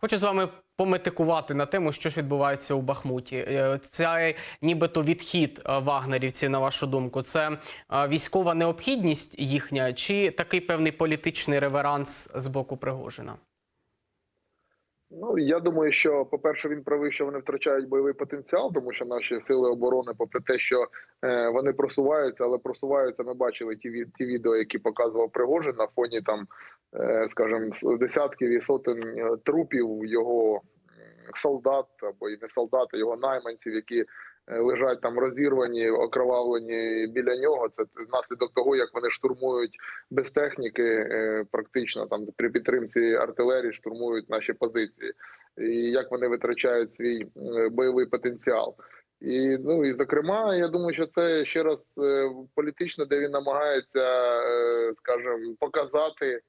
Хочу з вами пометикувати на тему, що ж відбувається у Бахмуті. Цей Це нібито відхід вагнерівці, вагнерівців, на вашу думку. Це е, військова необхідність їхня, чи такий певний політичний реверанс з боку Пригожина? Ну я думаю, що по-перше, він правий, що вони втрачають бойовий потенціал, тому що наші сили оборони, попри те, що е, вони просуваються, але просуваються. Ми бачили ті ті відео, які показував Пригожин на фоні там, е, скажімо, десятків і сотень е, трупів його солдат або і не солдат, його найманців, які лежать там розірвані, окровавлені біля нього. Це наслідок того, як вони штурмують без техніки, е, практично там при підтримці артилерії штурмують наші позиції, і як вони витрачають свій е, бойовий потенціал. І ну і зокрема, я думаю, що це ще раз е, політично, де він намагається, е, скажімо, показати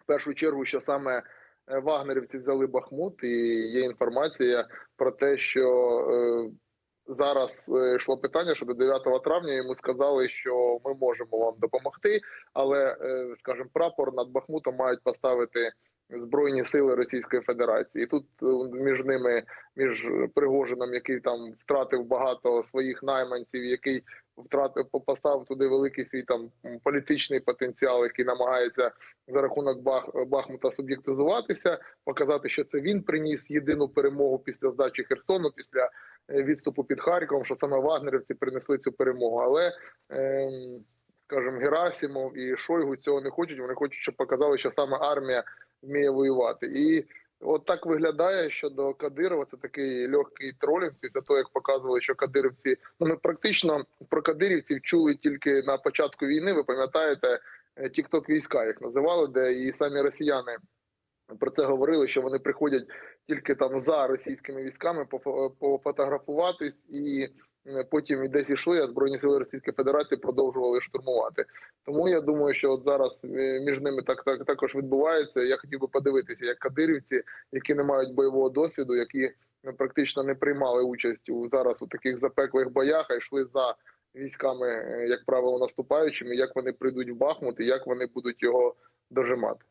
в першу чергу, що саме е, вагнерівці взяли Бахмут, і є інформація про те, що е, зараз е, йшло питання, що до 9 травня йому сказали, що ми можемо вам допомогти, але, е, скажімо, прапор над Бахмутом мають поставити збройні сили Російської Федерації. І тут е, між ними, між Пригожином, який там втратив багато своїх найманців, який втратив поставив туди великий свій там політичний потенціал, який намагається за рахунок Бах, Бахмута суб'єктизуватися, показати, що це він приніс єдину перемогу після здачі Херсону, після відступу під Харковом, що саме вагнерівці принесли цю перемогу. Але ем, скажімо, Герасимов і Шойгу цього не хочуть. Вони хочуть, щоб показали, що саме армія вміє воювати. І от так виглядає щодо Кадирова. Це такий легкий тролінг після того, як показували, що кадирівці ну ми практично про кадирівців чули тільки на початку війни. Ви пам'ятаєте, тікток війська, як називали, де і самі росіяни. Про це говорили, що вони приходять тільки там за російськими військами пофо- пофотографуватись, і потім і десь ішли, а збройні сили Російської Федерації продовжували штурмувати. Тому я думаю, що от зараз е, між ними так, так також відбувається. Я хотів би подивитися, як кадирівці, які не мають бойового досвіду, які е, практично не приймали участь у зараз у таких запеклих боях, а йшли за військами, е, як правило, наступаючими, як вони прийдуть в Бахмут і як вони будуть його дожимати.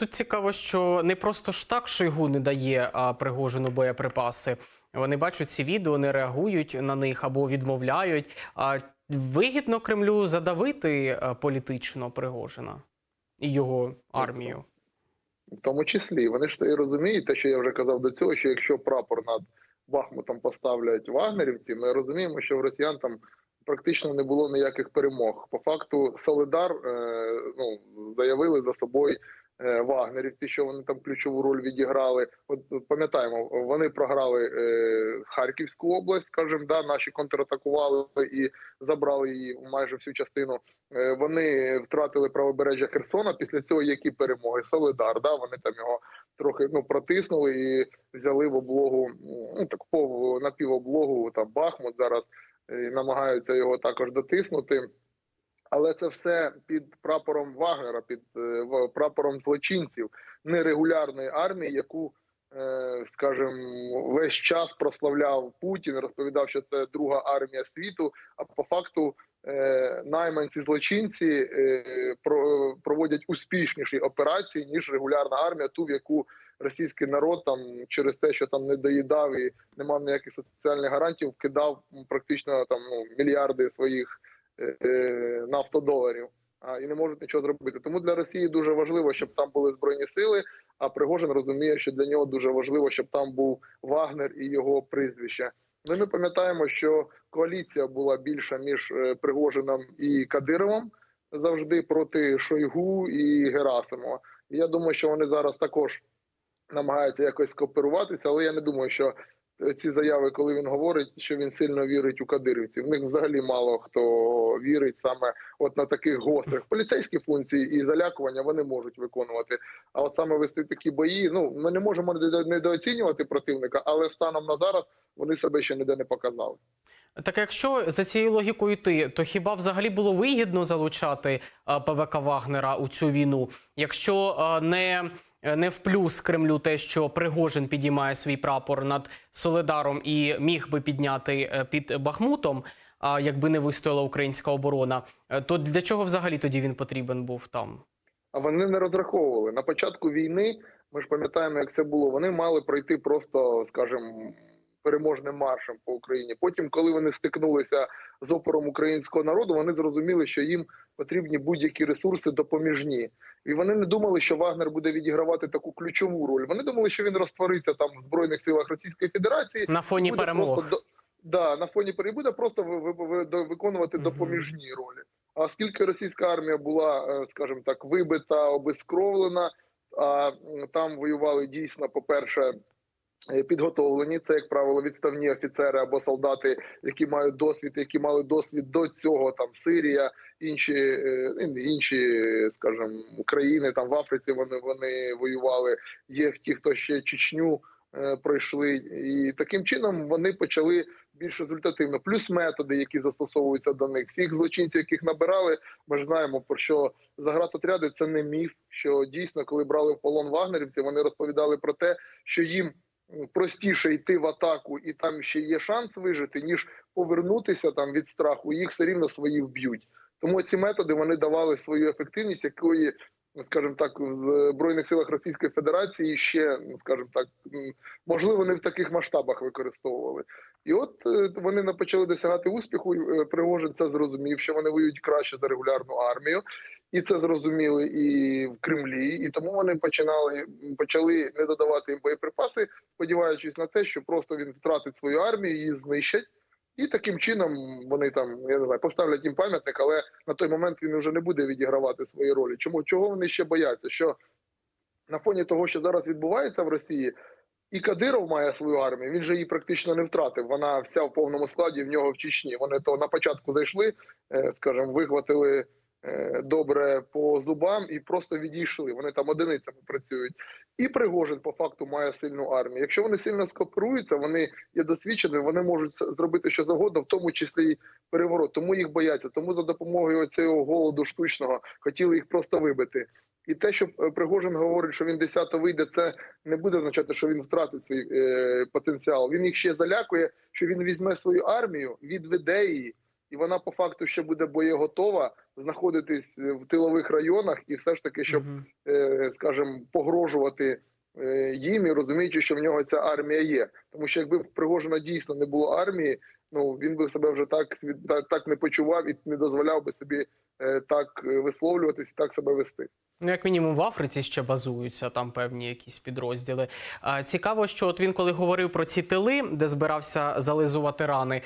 Тут цікаво, що не просто ж так Шойгу не дає а, Пригожину боєприпаси. Вони бачать ці відео, не реагують на них або відмовляють. А вигідно Кремлю задавити політично Пригожина і його армію. В тому числі вони ж і розуміють те, що я вже казав до цього, що якщо прапор над Бахмутом поставлять вагнерівці, ми розуміємо, що в росіян там практично не було ніяких перемог. По факту Солидар е, ну, заявили за собою е, вагнерівці, що вони там ключову роль відіграли. От пам'ятаємо, вони програли е, Харківську область, скажімо, да, наші контратакували і забрали її майже всю частину. Е, Вони втратили правобережжя Херсона. Після цього які перемоги? Солидар, да, вони там його трохи ну протиснули і взяли в облогу, ну так по напівоблогу там Бахмут зараз і намагаються його також дотиснути. Але це все під прапором Вагнера, під е, прапором злочинців нерегулярної армії, яку, е, скажімо, весь час прославляв Путін, розповідав, що це друга армія світу. А по факту е, найманці злочинці про- проводять успішніші операції ніж регулярна армія, ту в яку російський народ там через те, що там не доїдав і не мав ніяких соціальних гарантій, вкидав практично там ну мільярди своїх нафтодоларів. І не можуть нічого зробити. Тому для Росії дуже важливо, щоб там були збройні сили. А Пригожин розуміє, що для нього дуже важливо, щоб там був Вагнер і його прізвище. Ну, ми пам'ятаємо, що коаліція була більша між е, Пригожином і Кадировим завжди проти Шойгу і Герасимова. Я думаю, що вони зараз також намагаються якось скооперуватися, але я не думаю, що е, ці заяви, коли він говорить, що він сильно вірить у кадирівців. В них взагалі мало хто вірить саме от на таких гострих поліцейські функції і залякування вони можуть виконувати. А от саме вести такі бої, ну ми не можемо недооцінювати противника, але станом на зараз вони себе ще ніде не показали. Так якщо за цією логікою йти, то хіба взагалі було вигідно залучати ПВК Вагнера у цю війну, якщо не, не в плюс Кремлю те, що Пригожин підіймає свій прапор над Солидаром і міг би підняти е, під Бахмутом, якби не вистояла українська оборона, е, то для чого взагалі тоді він потрібен був там? А вони не розраховували на початку війни. Ми ж пам'ятаємо, як це було. Вони мали пройти просто, скажімо, переможним маршем по Україні. Потім, коли вони стикнулися з опором українського народу, вони зрозуміли, що їм потрібні будь-які ресурси допоміжні. І вони не думали, що Вагнер буде відігравати таку ключову роль. Вони думали, що він розтвориться там в збройних силах Російської Федерації На фоні перемог. До, да, на фоні перемог буде просто ви, виконувати Мгм. допоміжні ролі. А оскільки російська армія була, е, скажімо так, вибита, обескровлена, а там воювали дійсно, по-перше, е, підготовлені. Це, як правило, відставні офіцери або солдати, які мають досвід, які мали досвід до цього, там Сирія, інші, е, інші, скажімо, країни там в Африці. Вони вони воювали. Є ті, хто ще Чечню е, пройшли, і таким чином вони почали більш результативно. Плюс методи, які застосовуються до них. Всіх злочинців, яких набирали, ми ж знаємо про що загратотряди це не міф. Що дійсно, коли брали в полон вагнерівців, вони розповідали про те, що їм простіше йти в атаку, і там ще є шанс вижити, ніж повернутися там від страху. Їх все рівно свої вб'ють. Тому ці методи вони давали свою ефективність, якої скажімо так, в збройних силах Російської Федерації ще, скажімо так, можливо, не в таких масштабах використовували. І от е, вони почали досягати успіху. е, Пригожин це зрозумів, що вони воюють краще за регулярну армію, і це зрозуміли і в Кремлі. І тому вони починали почали не додавати їм боєприпаси, сподіваючись на те, що просто він втратить свою армію, її знищать. І таким чином вони там я не знаю, поставлять їм пам'ятник, але на той момент він вже не буде відігравати свої ролі. Чому чого вони ще бояться? Що на фоні того, що зараз відбувається в Росії, і Кадиров має свою армію. Він же її практично не втратив. Вона вся в повному складі в нього в Чечні. Вони то на початку зайшли, е, скажімо, вихватили добре по зубам і просто відійшли. Вони там одиницями працюють. І Пригожин по факту має сильну армію. Якщо вони сильно скооперуються, вони є досвідченими, вони можуть зробити що завгодно, в тому числі й переворот. Тому їх бояться. Тому за допомогою цього голоду штучного хотіли їх просто вибити. І те, що е, Пригожин говорить, що він десято вийде, це не буде означати, що він втратить свій е, потенціал. Він їх ще залякує, що він візьме свою армію, відведе її, і вона по факту ще буде боєготова знаходитись в тилових районах, і все ж таки, щоб е, скажімо, погрожувати е, їм і розуміючи, що в нього ця армія є. Тому що якби Пригожина дійсно не було армії, ну він би себе вже так так, не почував і не дозволяв би собі е, так е, висловлюватись, так себе вести. Ну, як мінімум, в Африці ще базуються там певні якісь підрозділи. Цікаво, що от він, коли говорив про ці тили, де збирався зализувати рани,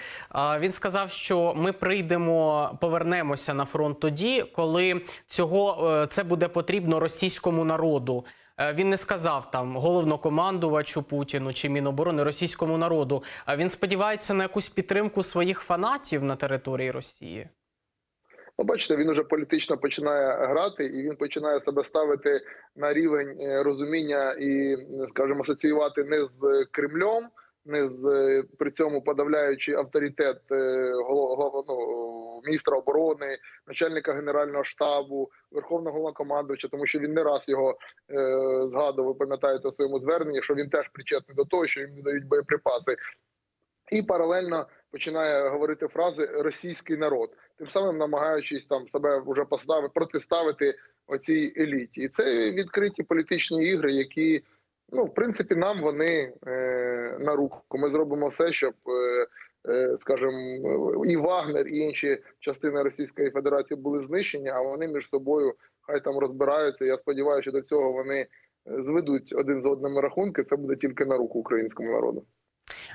він сказав, що ми прийдемо, повернемося на фронт тоді, коли цього е, це буде потрібно російському народу. Е, Він не сказав там головнокомандувачу Путіну чи Міноборони російському народу. А він сподівається на якусь підтримку своїх фанатів на території Росії. Ну, бачите, він уже політично починає грати, і він починає себе ставити на рівень е, розуміння і, скажімо, асоціювати не з Кремлем, не з е, при цьому подавляючи авторитет е, ну, міністра оборони, начальника генерального штабу, верховного головнокомандувача, тому що він не раз його е, згадував. Ви пам'ятаєте у своєму зверненні, що він теж причетний до того, що їм не дають боєприпаси, і паралельно починає говорити фрази російський народ, тим самим намагаючись там себе вже поставити протиставити оцій еліті, і це відкриті політичні ігри, які ну в принципі нам вони е, на руку. Ми зробимо все, щоб. Е, е, Скажімо, і Вагнер, і інші частини Російської Федерації були знищені, а вони між собою хай там розбираються. Я сподіваюся, що до цього вони е, зведуть один з одним рахунки. Це буде тільки на руку українському народу.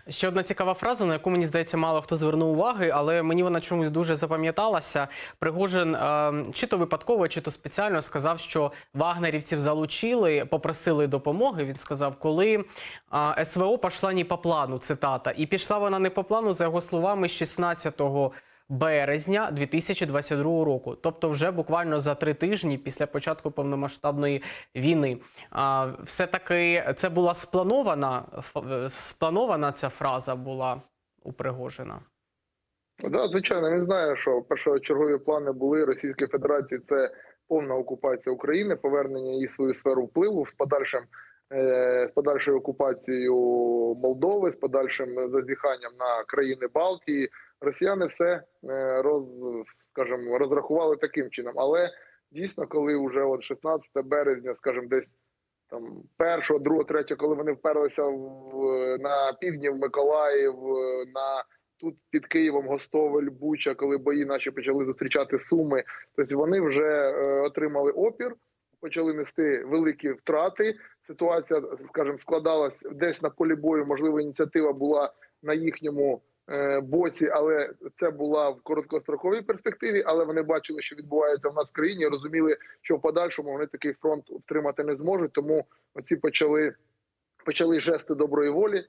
Ще одна цікава фраза, на яку мені здається, мало хто звернув уваги, але мені вона чомусь дуже запам'яталася. Пригожин е, чи то випадково, чи то спеціально сказав, що вагнерівців залучили, попросили допомоги. Він сказав, коли е, СВО пішла не по плану. Цитата, і пішла вона не по плану, за його словами, з 16 березня 2022 року, тобто вже буквально за три тижні після початку повномасштабної війни. А, все таки це була спланована е, спланована ця фраза була у. Да, звичайно, він знає, що першочергові плани були Російської Федерації. Це повна окупація України, повернення її свою сферу впливу з подальшим е, з подальшою окупацією Молдови, з подальшим зазіханням на країни Балтії. Росіяни все е, роз, скажімо, розрахували таким чином. Але дійсно, коли вже от 16 березня, скажімо, десь там першого, другого, третього, коли вони вперлися в, на півдні в Миколаїв, на тут під Києвом Гостовель, Буча, коли бої наші почали зустрічати Суми. Тобто вони вже е, отримали опір, почали нести великі втрати. Ситуація, скажімо, складалась десь на полі бою. Можливо, ініціатива була на їхньому е, боці, але це була в короткостроковій перспективі. Але вони бачили, що відбувається в нас в країні, розуміли, що в подальшому вони такий фронт втримати не зможуть. Тому оці почали почали жести доброї волі,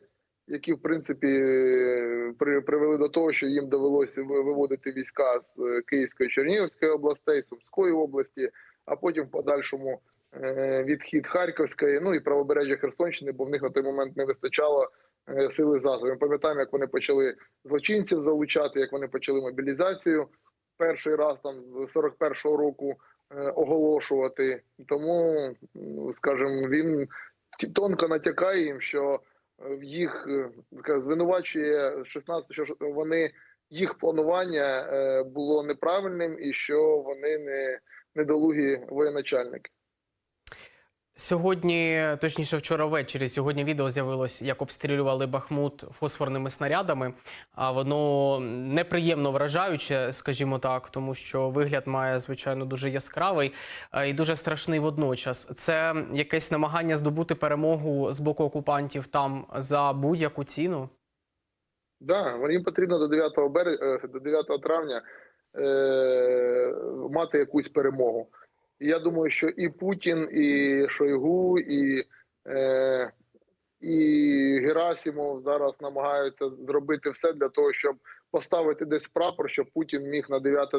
які в принципі е, при, привели до того, що їм довелося виводити війська з е, Київської Чернігівської областей, Сумської області, а потім в подальшому е, відхід Харківської, ну і правобережжя Херсонщини, бо в них на той момент не вистачало е, сили засобів. Ми пам'ятаємо, як вони почали злочинців залучати, як вони почали мобілізацію перший раз там з 41-го року е, оголошувати. Тому, скажімо, він тонко натякає їм, що е, їх е, звинувачує 16, що вони їх планування е, було неправильним і що вони не недолугі воєначальники. Сьогодні, точніше, вчора ввечері, сьогодні відео з'явилось, як обстрілювали Бахмут фосфорними снарядами. А воно неприємно вражаюче, скажімо так, тому що вигляд має звичайно дуже яскравий е, і дуже страшний водночас. Це якесь намагання здобути перемогу з боку окупантів там за будь-яку ціну. Да, їм потрібно до 9 березня, до 9 травня е, мати якусь перемогу. Я думаю, що і Путін, і Шойгу, і, е, і Герасимов зараз намагаються зробити все для того, щоб поставити десь прапор, щоб Путін міг на 9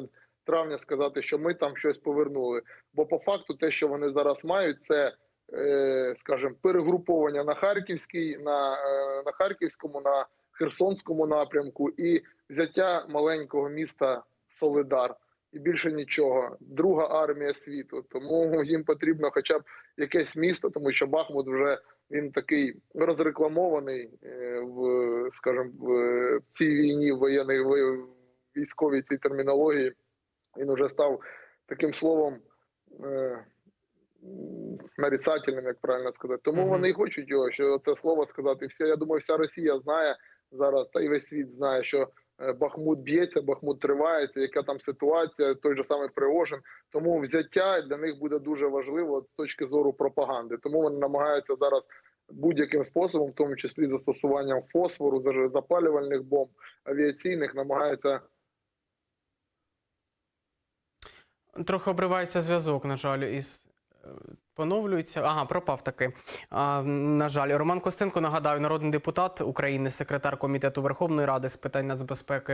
травня сказати, що ми там щось повернули. Бо по факту, те, що вони зараз мають, це, е, скажімо, перегруповання на Харківській, на, е, на Харківському, на Херсонському напрямку і взяття маленького міста Солидар. І більше нічого. Друга армія світу. Тому їм потрібно хоча б якесь місто, тому що Бахмут вже він такий розрекламований е, в, скажімо, в цій війні в воєнній в військовій цій термінології. Він вже став таким словом е, нарицательним, як правильно сказати. Тому Мгм. вони і хочуть його, що це слово сказати. Вся я думаю, вся Росія знає зараз, та й весь світ знає, що Бахмут б'ється, Бахмут тривається, яка там ситуація, той же самий Пригожин. Тому взяття для них буде дуже важливо з точки зору пропаганди. Тому вони намагаються зараз будь-яким способом, в тому числі застосуванням фосфору, запалювальних бомб, авіаційних, намагаються Трохи обривається зв'язок, на жаль, із е, поновлюється. Ага, пропав таки. А, на жаль, Роман Костенко нагадаю, народний депутат України, секретар комітету Верховної Ради з питань нацбезпеки.